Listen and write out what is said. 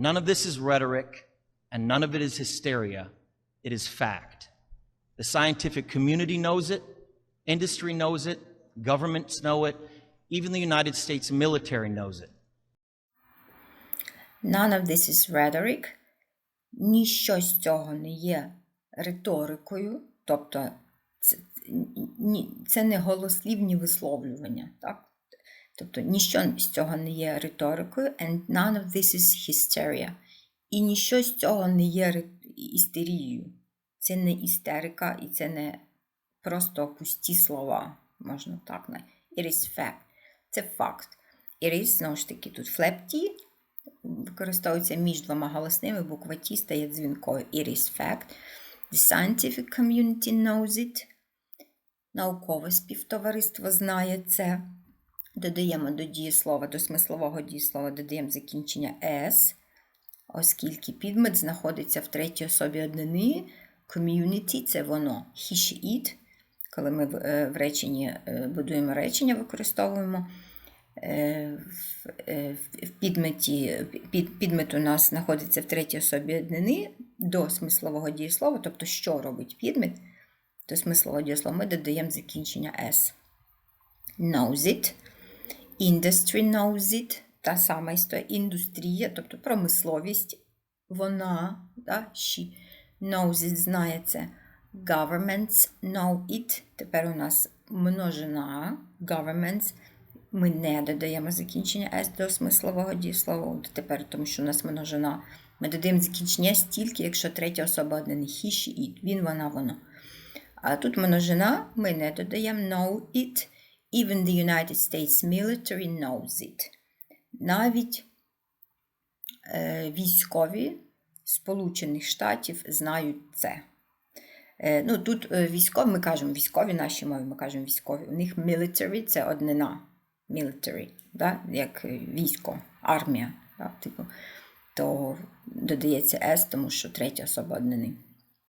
None of this is rhetoric, and none of it is hysteria. It is fact. The scientific community knows it, industry knows it, governments know it, even the United States military knows it. None of this is rhetoric. Ніщо з цього не є риторикою, тобто це, ні- це не голослівні висловлювання. Так? Тобто ніщо з цього не є риторикою, and none of this is hysteria. І ніщо з цього не є істерією. Це не істерика і це не просто пусті слова, можна так. на- It is fact. Це факт. It is, знову ж таки, тут T використовується між двома голосними, буква T стає дзвінкою. It is fact. The scientific community knows it. Наукове співтовариство знає це. Додаємо до дієслова, до смислового дієслова додаємо закінчення S, оскільки підмет знаходиться в третій особі однини. Community – це воно. He, she, it. Коли ми в, е, реченні е, будуємо речення, використовуємо. Е, в, підметі, під, підмет у нас знаходиться в третій особі однини до смислового дієслова, тобто, що робить підмет до смислового дієслова, ми додаємо закінчення S. Knows it. Industry knows it. Та сама історія. Індустрія, тобто промисловість. Вона, да, she knows it, знає це. Governments know it. Тепер у нас множина governments. Ми не додаємо закінчення S до смислового дієслова. Тепер, тому що у нас множина. Ми додаємо закінчення S тільки, якщо третя особа однини. He, she, it. Він, вона, воно. А тут множина, ми не додаємо know it. Even the United States military knows it. Навіть е, військові Сполучених Штатів знають це. Е, ну, тут е, військові, ми кажемо військові наші мови, ми кажемо військові. У них military – це однина. Military, да? як е, військо, армія. Да? Типу, то додається S, тому що третя особа однини.